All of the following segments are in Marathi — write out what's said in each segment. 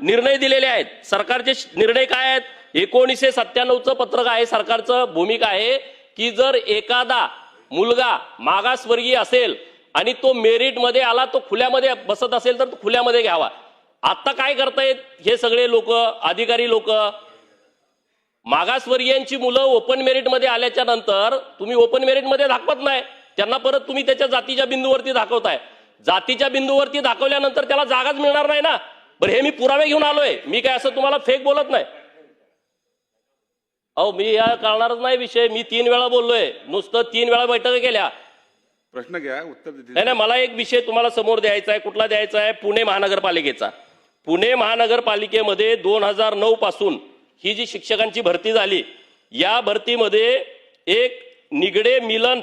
निर्णय दिलेले आहेत. सरकारचे निर्णय काय आहेत? एकोणीसशे सत्त्याण्णवचं पत्रक आहे सरकारचं भूमिका आहे की जर एखादा मुलगा मागासवर्गीय असेल आणि तो मेरिटमध्ये आला तो खुल्यामध्ये बसत असेल तर तो खुल्यामध्ये घ्यावा. आत्ता काय करतायत हे सगळे लोक अधिकारी लोक? मागासवर्गीयांची मुलं ओपन मेरिटमध्ये आल्याच्यानंतर तुम्ही ओपन मेरिटमध्ये दाखवत नाही. त्यांना परत तुम्ही त्याच्या जातीच्या बिंदूवरती दाखवताय. जातीच्या बिंदूवरती दाखवल्यानंतर त्याला जागाच मिळणार नाही ना. बरं हे मी पुरावे घेऊन आलोय. मी काय असं तुम्हाला फेक बोलत नाही. अहो मी या कळणारच नाही विषय. मी तीन वेळा बोललोय. नुसतं तीन वेळा बैठक केल्या. प्रश्न घ्या उत्तर नाही नाही मला एक विषय तुम्हाला समोर द्यायचा आहे कुठला द्यायचा आहे? पुणे महानगरपालिकेचा. पुणे महानगरपालिकेमध्ये दोन हजार नऊ पासून ही जी शिक्षकांची भरती झाली या भरतीमध्ये एक निगडे मिलन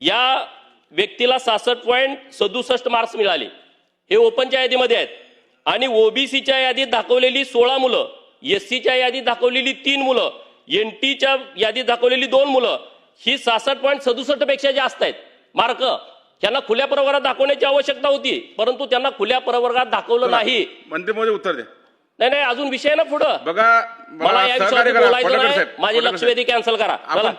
या व्यक्तीला सहासष्ट पॉईंट सदुसष्ट मार्क्स मिळाले. हे ओपनच्या यादीमध्ये आहेत. आणि ओबीसीच्या यादीत दाखवलेली सोळा मुलं एस सीच्या यादीत दाखवलेली तीन मुलं एन टीच्या यादीत दाखवलेली दोन मुलं ही सहासष्ट पॉईंट सदुसष्टपेक्षा जास्त आहेत. मार्क त्यांना खुल्या प्रवर्गात दाखवण्याची आवश्यकता होती परंतु त्यांना खुल्या प्रवर्गात दाखवलं नाही. मंत्री महोदय उत्तर द्या. नाही नाही अजून विषय ना पुढं? बघा मला या विषयावर बोलायचं नाही. माझी लक्षवेधी कॅन्सल करा.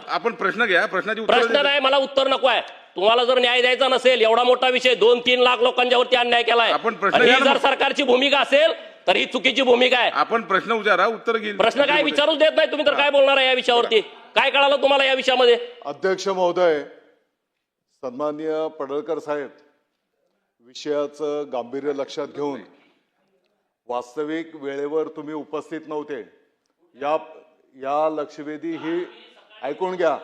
आपण प्रश्न घ्या प्रश्नाची प्रश्न नाही मला उत्तर नको आहे. तुम्हाला जर न्याय द्यायचा नसेल एवढा मोठा विषय दोन तीन लाख लोकांच्यावरती अन्याय केलाय. आपण प्रश्न आणि ही जर. सरकारची भूमिका असेल तर ही चुकीची भूमिका आहे. आपण प्रश्न विचारा उत्तर घेईल. प्रश्न काय विचारूच देत नाही तुम्ही तर काय बोलणार आहे या विषयावरती? काय कळालं तुम्हाला या विषयामध्ये? अध्यक्ष महोदय सन्माननीय पडळकर साहेब विषयाचं गांभीर्य लक्षात घेऊन वास्तविक वेळेवर तुम्ही उपस्थित नव्हते. या या लक्षवेधी ही ऐकून घ्या.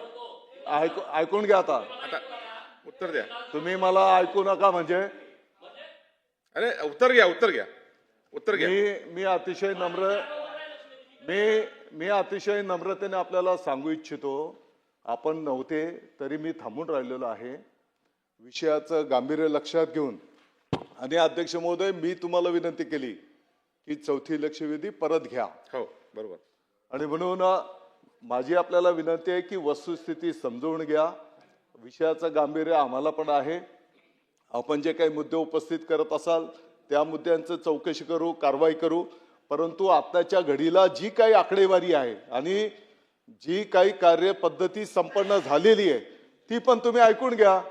ऐकू ऐकून घ्या आता. आता उत्तर द्या. तुम्ही मला ऐकू नका म्हणजे? अरे उत्तर घ्या उत्तर घ्या. उत्तर घ्या. मी मी अतिशय नम्र मी मी अतिशय नम्रतेने आपल्याला सांगू इच्छितो. आपण नव्हते तरी मी थांबून राहिलेलो आहे. विषयाचं गांभीर्य लक्षात घेऊन. आणि अध्यक्ष महोदय मी तुम्हाला विनंती केली की चौथी लक्षवेधी परत घ्या. हो बरोबर. आणि म्हणून माझी आपल्याला विनंती आहे की वस्तुस्थिती समजवून घ्या. विषयाचं गांभीर्य आम्हाला पण आहे. आपण जे काही मुद्दे उपस्थित करत असाल त्या मुद्द्यांचं चौकशी करू कारवाई करू. परंतु आत्ताच्या घडीला जी काही आकडेवारी आहे आणि जी काही कार्यपद्धती संपन्न झालेली आहे ती पण तुम्ही ऐकून घ्या.